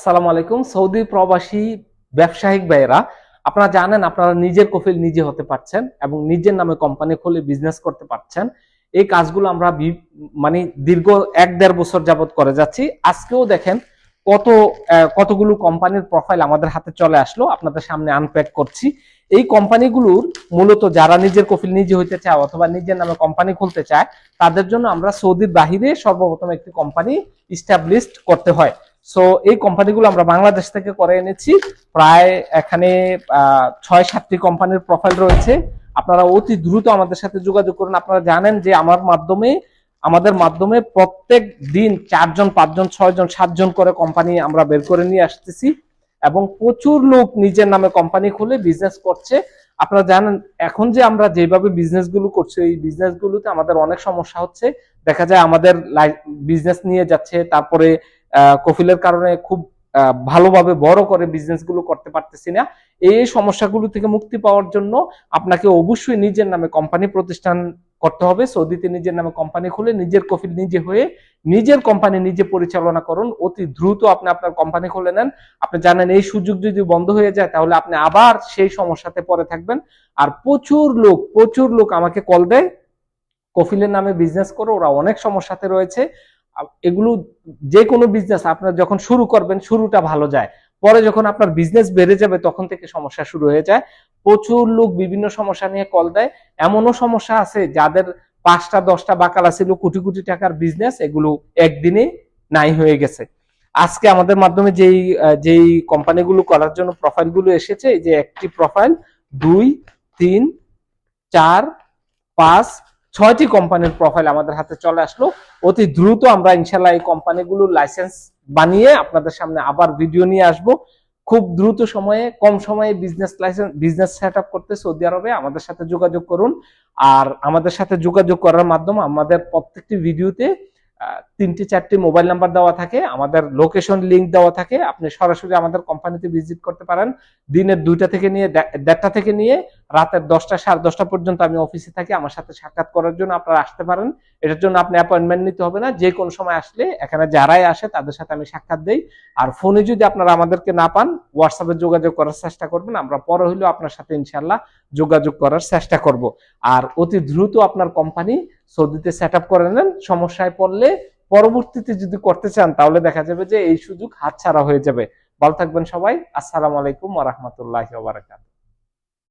আসসালামু আলাইকুম। সৌদি প্রবাসী ব্যবসায়িক ভাইয়েরা, আপনারা জানেন আপনারা নিজের কফিল নিজে হতে পারছেন এবং নিজের নামে কোম্পানি খুলে বিজনেস করতে পারছেন। এই কাজগুলো আমরা মানে দীর্ঘ এক দেড় বছর যাবত করে যাচ্ছি। আজকেও দেখেন কত কতগুলো কোম্পানির প্রোফাইল আমাদের হাতে চলে আসলো। আপনাদের সামনে আনপ্যাক করছি। এই কোম্পানিগুলোর মূলত যারা নিজের কফিল নিজে হইতে চায় অথবা নিজের নামে কোম্পানি খুলতে চায়, তাদের জন্য আমরা সৌদির বাহিরে সর্বপ্রথম একটি কোম্পানি ইস্টাবলিশড করতে হয়। সো এই কোম্পানিগুলো আমরা বাংলাদেশ থেকে করে এনেছি। প্রায় এখানে ছয়, সাতটি কোম্পানির প্রোফাইল রয়েছে। আপনারা অতি দ্রুত আমাদের সাথে যোগাযোগ করুন। আপনারা জানেন যে আমার মাধ্যমে, আমাদের মাধ্যমে প্রত্যেক দিন চারজন, পাঁচজন, ছয়জন, সাতজন করে কোম্পানি আমরা বের করে নিয়ে আসতেছি। এবং প্রচুর লোক নিজের নামে কোম্পানি খুলে বিজনেস করছে। আপনারা জানেন, এখন যে আমরা যেভাবে বিজনেসগুলো করছি, এই বিজনেস গুলোতে আমাদের অনেক সমস্যা হচ্ছে। দেখা যায় আমাদের বিজনেস নিয়ে যাচ্ছে, তারপরে কফিলের কারণে খুব ভালোভাবে বড় করে বিজনেসগুলো করতে পারতেছি না। এই সমস্যাগুলো থেকে মুক্তি পাওয়ার জন্য আপনাকে অবশ্যই নিজের নামে কোম্পানি প্রতিষ্ঠান করতে হবে। সৌদিতে নিজের নামে কোম্পানি খুলে নিজের কফিল নিজে হয়ে নিজের কোম্পানি নিজে পরিচালনা করুন। অতি দ্রুত আপনি আপনার কোম্পানি খুলে নেন। আপনি জানেন এই সুযোগ যদি বন্ধ হয়ে যায়, তাহলে আপনি আবার সেই সমস্যাতে পড়ে থাকবেন। আর প্রচুর লোক প্রচুর লোক আমাকে কল দেয়। কফিলের নামে বিজনেস করে ওরা অনেক সমস্যাতে রয়েছে। এগুলো যে কোনো বিজনেস আপনার যখন শুরু করবেন, শুরুটা ভালো যায়। পরে যখন আপনার বিজনেস বেড়ে যাবে, তখন থেকে সমস্যা শুরু হয়ে যায়। প্রচুর লোক বিভিন্ন সমস্যা নিয়ে কল দেয়। এমনও সমস্যা আছে, যাদের পাঁচটা, দশটা বাকালা ছিল কোটি কোটি টাকার বিজনেস এগুলো একদিনে নাই হয়ে গেছে। আজকে আমাদের মাধ্যমে যেই যেই কোম্পানিগুলো করার জন্য প্রোফাইলগুলো এসেছে যে একটি প্রোফাইল দুই, তিন, চার, পাঁচ ছয়টি কোম্পানির প্রোফাইল আমাদের হাতে চলে আসলো। অতি দ্রুত আমরা ইনশাল্লাহ এই কোম্পানিগুলোর লাইসেন্স বানিয়ে আপনাদের সামনে আবার ভিডিও নিয়ে আসব। খুব দ্রুত সময়ে, কম সময়ে বিজনেস লাইসেন্স বিজনেস সেট করতে সৌদি আরবে আমাদের সাথে যোগাযোগ করুন। আর আমাদের সাথে যোগাযোগ করার মাধ্যমে আমাদের প্রত্যেকটি ভিডিওতে তিনটি চারটি মোবাইল নাম্বার দেওয়া থাকে, আমাদের লোকেশন লিংক দেওয়া থাকে। আপনি সরাসরি আমাদের কোম্পানিতে ভিজিট করতে পারেন। দিনের দুইটা থেকে নিয়ে দেড়টা থেকে নিয়ে রাতের দশটা সাড়ে দশটা পর্যন্ত আমি অফিসে থাকি, আমার সাথে সাক্ষাৎ করার জন্য আপনারা আসতে পারেন। এটার জন্য আপনি অ্যাপয়েন্টমেন্ট নিতে হবে না, যে কোনো সময় আসলে এখানে যারাই আসে তাদের সাথে আমি সাক্ষাৎ দেই। আর ফোনে যদি আপনারা আমাদেরকে না পান হোয়াটসঅ্যাপে যোগাযোগ করার চেষ্টা করবেন, আমরা পরে হইলেও আপনার সাথে ইনশাল্লাহ যোগাযোগ করার চেষ্টা করব। আর অতি দ্রুত আপনার কোম্পানি সৌদিতে সেট আপ করে নেন, সমস্যায় পড়লে পরবর্তীতে যদি করতে চান, তাহলে দেখা যাবে যে এই সুযোগ হাতছাড়া হয়ে যাবে। ভালো থাকবেন সবাই, আসসালামু আলাইকুম ওয়া রাহমাতুল্লাহি ওয়া বারাকাতুহু।